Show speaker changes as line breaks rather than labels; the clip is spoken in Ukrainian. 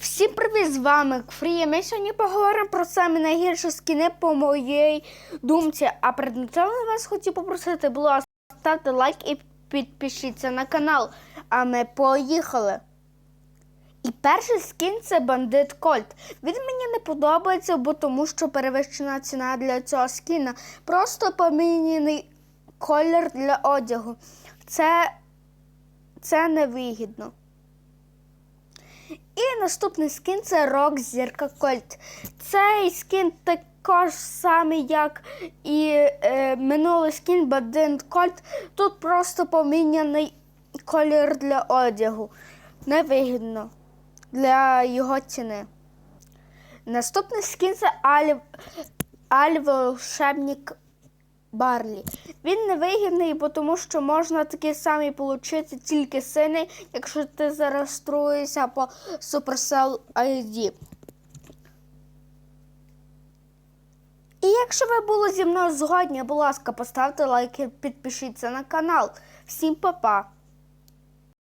Всім привіт, з вами Фрія. Ми сьогодні поговоримо про самі найгірші скіни по моїй думці. А перед началом вас хотів попросити, будь ставте лайк і підпишіться на канал. А ми поїхали. І перший скін це бандит Кольт. Він мені не подобається, бо тому що перевищена ціна для цього скіна. Просто поміняний колір для одягу. Це, це невигідно. І наступний скін це Рок Зірка Кольт. Цей скін також самий, як і е, минулий скін Бандит Кольт. Тут просто поміняний колір для одягу. Невигідно для його ціни. Наступний скін це Аль, Аль Волшебник Барлі. Він невигідний, тому що можна такий самий отримати тільки синий, якщо ти зареєструєшся по Supercell ID. І якщо ви були зі мною згодні, будь ласка, поставте лайк і підпишіться на канал. Всім па-па!